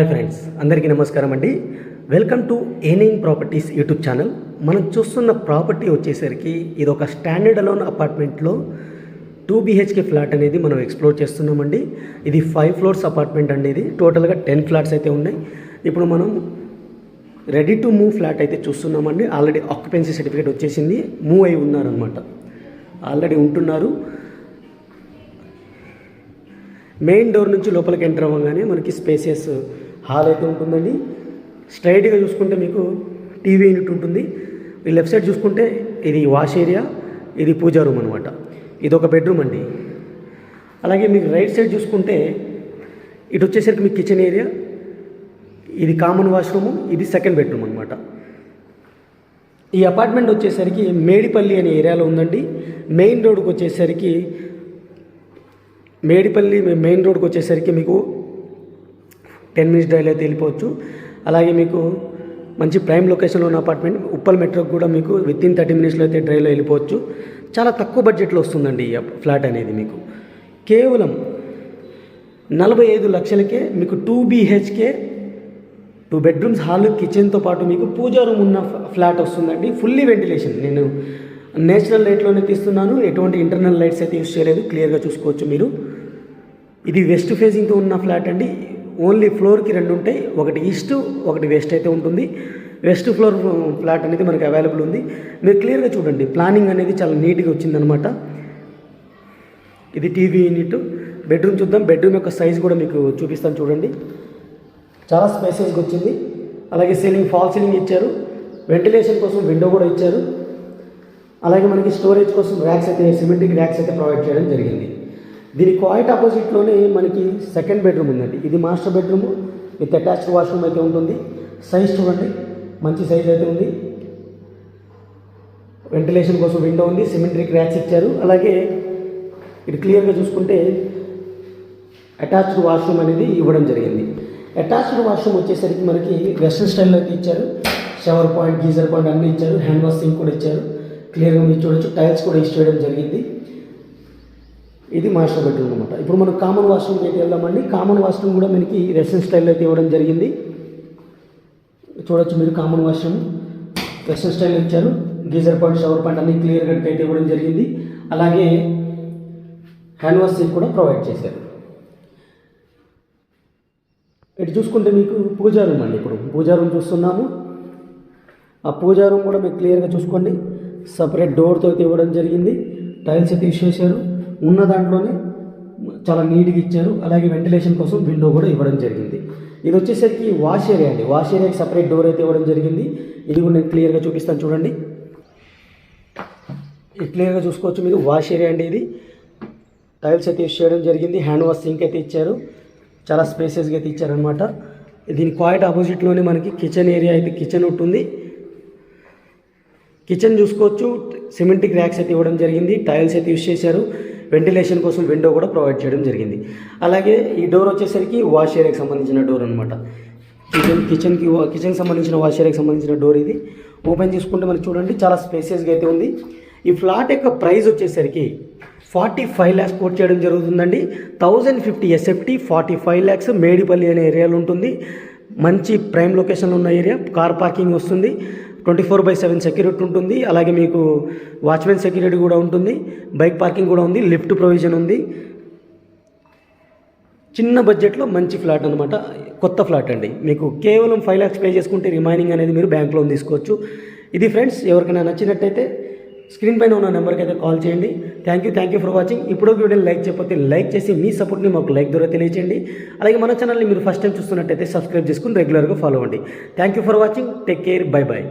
Hi friends అందరికీ నమస్కారం అండి. Welcome to A nine properties YouTube channel మనం చూస్తున్న ప్రాపర్టీ వచ్చేసరికి ఇది ఒక స్టాండర్డ్ అలోన్ అపార్ట్మెంట్లో టూ బీహెచ్కే ఫ్లాట్ అనేది మనం ఎక్స్ప్లోర్ చేస్తున్నామండి. ఇది ఫైవ్ ఫ్లోర్స్ అపార్ట్మెంట్ అండి ఇది. టోటల్గా టెన్ ఫ్లాట్స్ అయితే ఉన్నాయి. ఇప్పుడు మనం రెడీ టు మూవ్ ఫ్లాట్ అయితే చూస్తున్నామండి. ఆల్రెడీ ఆక్యుపెన్సీ సర్టిఫికేట్ వచ్చేసింది. మూవ్ అయి ఉన్నారనమాట ఆల్రెడీ ఉంటున్నారు. మెయిన్ డోర్ నుంచి లోపలికి ఎంటర్ అవ్వగానే మనకి స్పేసెస్ హాల్ అయితే ఉంటుందండి. స్ట్రైట్గా చూసుకుంటే మీకు టీవీ యూనిట్ ఉంటుంది. ఈ లెఫ్ట్ సైడ్ చూసుకుంటే ఇది వాష్ ఏరియా ఇది పూజా రూమ్ అనమాట ఇది ఒక బెడ్రూమ్ అండి. అలాగే మీకు రైట్ సైడ్ చూసుకుంటే ఇటు వచ్చేసరికి మీకు కిచెన్ ఏరియా ఇది కామన్ వాష్రూమ్ ఇది సెకండ్ బెడ్రూమ్ అనమాట ఈ అపార్ట్మెంట్ వచ్చేసరికి మేడిపల్లి అనే ఏరియాలో ఉందండి. మెయిన్ రోడ్కి వచ్చేసరికి మేడిపల్లి మెయిన్ రోడ్కి వచ్చేసరికి మీకు టెన్ మినిట్స్ డ్రైవ్లో అయితే వెళ్ళిపోవచ్చు. అలాగే మీకు మంచి ప్రైమ్ లొకేషన్లో ఉన్న అపార్ట్మెంట్ ఉప్పల్ మెట్రోకి కూడా మీకు విత్ ఇన్ థర్టీ మినిట్స్లో అయితే డ్రైవ్లో వెళ్ళిపోవచ్చు. చాలా తక్కువ బడ్జెట్లో వస్తుందండి ఈ ఫ్లాట్ అనేది మీకు. కేవలం నలభై ఐదు లక్షలకే మీకు two BHK two bedrooms hall కిచెన్తో పాటు మీకు పూజా రూమ్ ఉన్న ఫ్లాట్ వస్తుందండి. Fully ventilation. నేను నేచురల్ లైట్లోనే తీస్తున్నాను. ఎటువంటి ఇంటర్నల్ లైట్స్ అయితే యూస్ చేయలేదు. క్లియర్గా చూసుకోవచ్చు మీరు. ఇది వెస్ట్ ఫేసింగ్తో ఉన్న ఫ్లాట్ అండి. ఓన్లీ ఫ్లోర్కి రెండు ఉంటాయి. ఒకటి ఈస్ట్ ఒకటి వెస్ట్ అయితే ఉంటుంది. వెస్ట్ ఫ్లోర్ ఫ్లాట్ అనేది మనకి అవైలబుల్ ఉంది. మీరు క్లియర్గా చూడండి. ప్లానింగ్ అనేది చాలా నీట్గా వచ్చిందనమాట ఇది టీవీ యూనిట్. బెడ్రూమ్ చూద్దాం. బెడ్రూమ్ యొక్క సైజ్ కూడా మీకు చూపిస్తాను చూడండి. చాలా స్పేసెస్గా వచ్చింది. అలాగే సీలింగ్ ఫాల్ సీలింగ్ ఇచ్చారు. వెంటిలేషన్ కోసం విండో కూడా ఇచ్చారు. అలాగే మనకి స్టోరేజ్ కోసం ర్యాక్స్ అయితే సిమెంటిక్ ర్యాక్స్ అయితే ప్రొవైడ్ చేయడం జరిగింది. దీని క్వాయిట్ ఆపోజిట్లోనే మనకి సెకండ్ బెడ్రూమ్ ఉందండి. ఇది master bedroom with attached washroom అయితే ఉంటుంది. సైజ్ చూడండి మంచి సైజ్ అయితే ఉంది. వెంటిలేషన్ కోసం విండో ఉంది సిమెంట్రిక్ ర్యాక్స్ ఇచ్చారు. అలాగే ఇటు క్లియర్గా చూసుకుంటే అటాచ్డ్ వాష్రూమ్ అనేది ఇవ్వడం జరిగింది. అటాచ్డ్ వాష్రూమ్ వచ్చేసరికి మనకి వెస్ట్రన్ స్టైల్లో అయితే ఇచ్చారు. షవర్ పాయింట్ గీజర్ పాయింట్ అన్నీ ఇచ్చారు. హ్యాండ్ వాష్ సింక్ కూడా ఇచ్చారు. క్లియర్గా మీరు చూడొచ్చు. టైల్స్ కూడా యూస్ చేయడం జరిగింది. ఇది మాస్టర్ బెడ్రూమ్ అనమాట ఇప్పుడు మనం కామన్ వాష్రూమ్కి అయితే వెళ్దామండి. కామన్ వాష్రూమ్ కూడా మనకి వెస్ట్రన్ స్టైల్ అయితే ఇవ్వడం జరిగింది. చూడొచ్చు మీరు కామన్ వాష్రూమ్ వెస్ట్రన్ స్టైల్ ఇచ్చారు. గీజర్ పాయింట్ షవర్ పాయింట్ అన్ని క్లియర్ కట్ అయితే ఇవ్వడం జరిగింది. అలాగే హ్యాండ్ వాష్ సీట్ కూడా ప్రొవైడ్ చేశారు. ఇటు చూసుకుంటే మీకు పూజా రూమ్ అండి ఇప్పుడు. పూజా రూమ్ చూస్తున్నాము. ఆ పూజా రూమ్ కూడా మీకు క్లియర్గా చూసుకోండి. సపరేట్ డోర్తో అయితే ఇవ్వడం జరిగింది. టైల్స్ అయితే యూస్ చేశారు. ఉన్న దాంట్లోనే చాలా నీట్గా ఇచ్చారు. అలాగే వెంటిలేషన్ కోసం విండో కూడా ఇవ్వడం జరిగింది. ఇది వచ్చేసరికి వాష్ ఏరియా అండి. వాష్ ఏరియాకి సపరేట్ డోర్ అయితే ఇవ్వడం జరిగింది. ఇది కూడా నేను క్లియర్గా చూపిస్తాను చూడండి. ఇది క్లియర్గా చూసుకోవచ్చు మీరు. వాష్ ఏరియా అండి ఇది. టైల్స్ అయితే యూస్ చేయడం జరిగింది. హ్యాండ్ వాష్ సింక్ అయితే ఇచ్చారు. చాలా స్పేసెస్గా అయితే ఇచ్చారనమాట దీని క్వాయిట్ ఆపోజిట్లోనే మనకి కిచెన్ ఏరియా అయితే కిచెన్ ఉంటుంది కిచెన్ చూసుకోవచ్చు. సిమెంటిక్ ర్యాక్స్ అయితే ఇవ్వడం జరిగింది. టైల్స్ అయితే యూస్ చేశారు. వెంటిలేషన్ కోసం విండో కూడా ప్రొవైడ్ చేయడం జరిగింది. అలాగే ఈ డోర్ వచ్చేసరికి వాష్ ఏరియాకి సంబంధించిన డోర్ అనమాట కిచెన్ కిచెన్కి కిచెన్కి సంబంధించిన వాష్ ఏరియాకి సంబంధించిన డోర్ ఇది. ఓపెన్ చేసుకుంటే మనకి చూడండి చాలా స్పేసియస్గా అయితే ఉంది. ఈ ఫ్లాట్ యొక్క ప్రైస్ వచ్చేసరికి ఫార్టీ ఫైవ్ ల్యాక్స్ కోట్ చేయడం జరుగుతుందండి. Thousand fifty SFT forty five lakhs Medipally అనే ఏరియాలో ఉంటుంది. మంచి ప్రైమ్ లొకేషన్లో ఉన్న ఏరియా కార్ పార్కింగ్ వస్తుంది. Twenty four by seven security ఉంటుంది. అలాగే మీకు వాచ్మెన్ సెక్యూరిటీ కూడా ఉంటుంది. బైక్ పార్కింగ్ కూడా ఉంది. లిఫ్ట్ ప్రొవిజన్ ఉంది. చిన్న బడ్జెట్లో మంచి ఫ్లాట్ అనమాట కొత్త ఫ్లాట్ అండి. మీకు కేవలం ఫైవ్ ల్యాక్స్ పే చేసుకుంటే రిమైనింగ్ అనేది మీరు బ్యాంక్ లోన్ తీసుకోవచ్చు. ఇది ఫ్రెండ్స్ ఎవరికైనా నచ్చినట్టయితే స్క్రీన్ పైన ఉన్న నెంబర్కి అయితే కాల్ చేయండి. Thank you thank you for watching ఇప్పుడు వీడియోని లైక్ చేయకపోతే లైక్ చేసి మీ సపోర్ట్ని మాకు లైక్ ద్వారా తెలియచేయండి. అలాగే మన ఛానల్ని మీరు ఫస్ట్ టైం చూస్తున్నట్టయితే సబ్స్క్రైబ్ చేసుకుని రెగ్యులర్గా ఫాలో అవ్వండి. Thank you for watching take care bye bye